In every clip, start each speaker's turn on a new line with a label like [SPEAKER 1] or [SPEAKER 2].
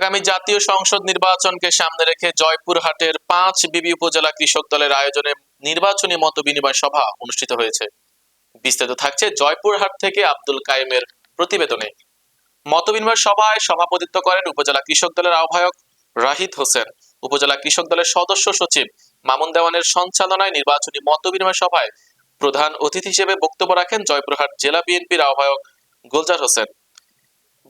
[SPEAKER 1] আগামী জাতীয় সংসদ নির্বাচনকে সামনে রেখে জয়পুরহাটের পাঁচ বিবি উপজেলা কৃষক দলের আয়োজনে নির্বাচনী মত বিনিময় সভা অনুষ্ঠিত হয়েছে। বিস্তারিত থাকছে জয়পুরহাট থেকে আব্দুল কায়েমের প্রতিবেদনে। মত বিনিময় সভায় সভাপতিত্ব করেন উপজেলা কৃষক দলের আহ্বায়ক রাহিদ হোসেন। উপজেলা কৃষক দলের সদস্য সচিব মামুন দেওয়ানের সঞ্চালনায় নির্বাচনী মত বিনিময় সভায় প্রধান অতিথি হিসেবে বক্তব্য রাখেন জয়পুরহাট জেলা বিএনপির আহ্বায়ক গুলজার হোসেন।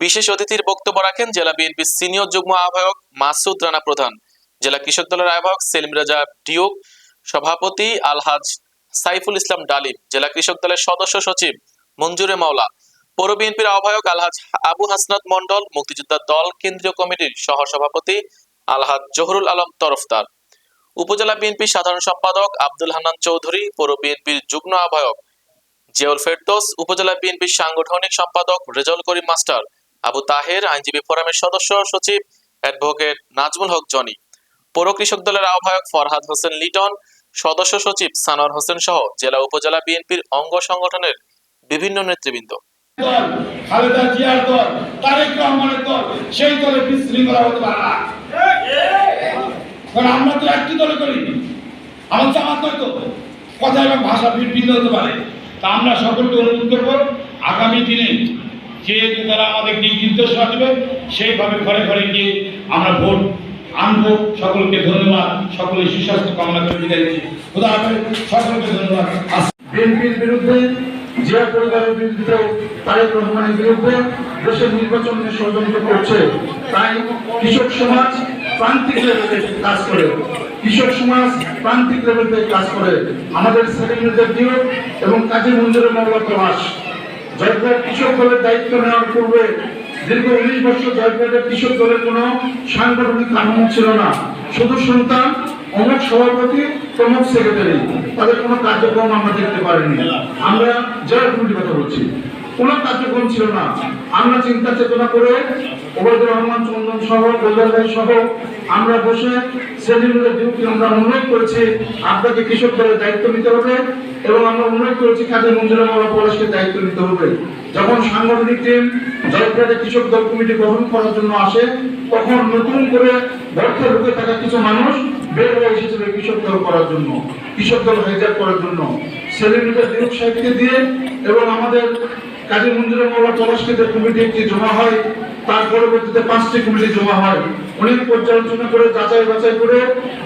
[SPEAKER 1] বিশেষ অতিথির বক্তব্য রাখেন জেলা বিএনপির সিনিয়র যুগ্ম আহ্বায়ক মাসুদ রানা প্রধান, জেলা কৃষক দলের আহ্বায়ক সেলিম রাজা ডিউক সভাপতি আলহাজ সাইফুল ইসলাম ডালিম, জেলা কৃষক দলের সদস্য সচিব মঞ্জুরে মাওলা, পৌর বিএনপির আহ্বায়ক আলহাজ আবু হাসনাত মন্ডল মুক্তিযোদ্ধা দল কেন্দ্রীয় কমিটির সহ সভাপতি আলহাজ জহরুল আলম তরফদার। উপজেলা বিএনপির সাধারণ সম্পাদক আব্দুল হান্নান চৌধুরী, পৌর বিএনপির যুগ্ম আহ্বায়ক জিয়াউল ফেরদোস, উপজেলা বিএনপির সাংগঠনিক সম্পাদক রেজাউল করিম মাস্টার আবু তাহের, আইনজীবী ফোরামের সদস্য সচিব অ্যাডভোকেট নাজমুল হক জনি। পৌর কৃষক দলের আহ্বায়ক ফরহাদ হোসেন লিটন, সদস্য সচিব সানোয়ার হোসেন সহ জেলা উপজেলা বিএনপির অঙ্গ সংগঠনের বিভিন্ন নেতৃবৃন্দ।
[SPEAKER 2] আমরা সকলকে অনুরোধ করব, আগামী দিনে যে তারা আমাদের দিক নির্দেশনা দেবে সেইভাবে ঘরে ঘরে গিয়ে আমরা ভোট আনব। সকলকে ধন্যবাদ। সকলের সুস্বাস্থ্য কামনা করে বিদায় দিচ্ছি সকলকে ধন্যবাদ।
[SPEAKER 3] বিএনপির বিরুদ্ধে, জিয়া পরিবারের বিরুদ্ধে তারেক রহমানের বিরুদ্ধে দেশের নির্বাচন ষড়যন্ত্র করছে। তাই কৃষক সমাজ প্রান্তিক লেভেলে কাজ করে। কৃষক সমাজ প্রান্তিক লেভেলে কাজ করে। আমাদের ছেলেমেয়েদের নিয়োগ এবং কাজী মঞ্জুরের মামলা প্রবাস জয়পুর কৃষক দলের দায়িত্ব নেওয়ার পূর্বে দীর্ঘ উনিশ বছর জয়পুরের কৃষক দলের কোনো সাংগঠনিক কাঠামো ছিল না। শুধু সন্তান অমুক সভাপতি প্রমুখ সেক্রেটারি। তাদের কোনো কার্যক্রম আমরা দেখতে পারিনি। আমরা জয় কমিটি কথা বলছি কোনো কার্যক্রম ছিল না? আমরা চিন্তা চেতনা করে ওবায়দুর রহমান, চন্দন সহ, গোলদার ভাই সহ আমরা বসে শ্রেণীগুলোর ডিউটি আমরা অনুরোধ করেছি। আপনাকে কৃষক দায়িত্ব নিতে হবে এবং আমরা অনুরোধ করেছি কাজী মঞ্জুর মামলা পলাশকে দায়িত্ব নিতে হবে। যখন সাংগঠনিক টিম জয়পুরে কৃষক দল কমিটি গঠন করার জন্য আসে, তখন নতুন করে ব্যর্থ ঢুকে থাকা কিছু মানুষ বের হয়ে এসেছিল কৃষক দল করার জন্য, কৃষক দল হাইজাক করার জন্য। সেলিমিটার দিয়ে এবং আমাদের কাজী মঞ্জুর মামলা পলাশকে কমিটি একটি জমা হয়, তার পরবর্তীতে পাঁচটি কমিটি জমা হয়। অনেক পর্যালোচনা করে, যাচাই বাছাই করে,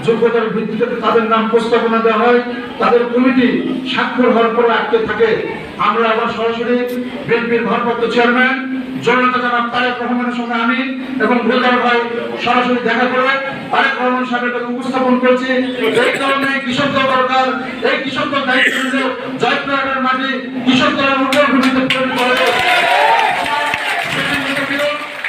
[SPEAKER 3] যোগ্যতার ভিত্তিতে তাদের নাম প্রস্তাবনা দেওয়া হয়। তাদের কমিটি স্বাক্ষর হওয়ার পরে আটকে থাকে। আমরা আবার সরাসরি বিএনপির ভারপ্রাপ্ত চেয়ারম্যান জনতা জনাব তারেক রহমানের সঙ্গে আমি এবং গোলদার ভাই সরাসরি দেখা করে তারেক রহমান সাহেবের কাছে উপস্থাপন করেছি। এই কারণে কৃষক দল দরকার, এই কৃষক দল দায়িত্ব জয়পুরহাটের মাটি কৃষক দলের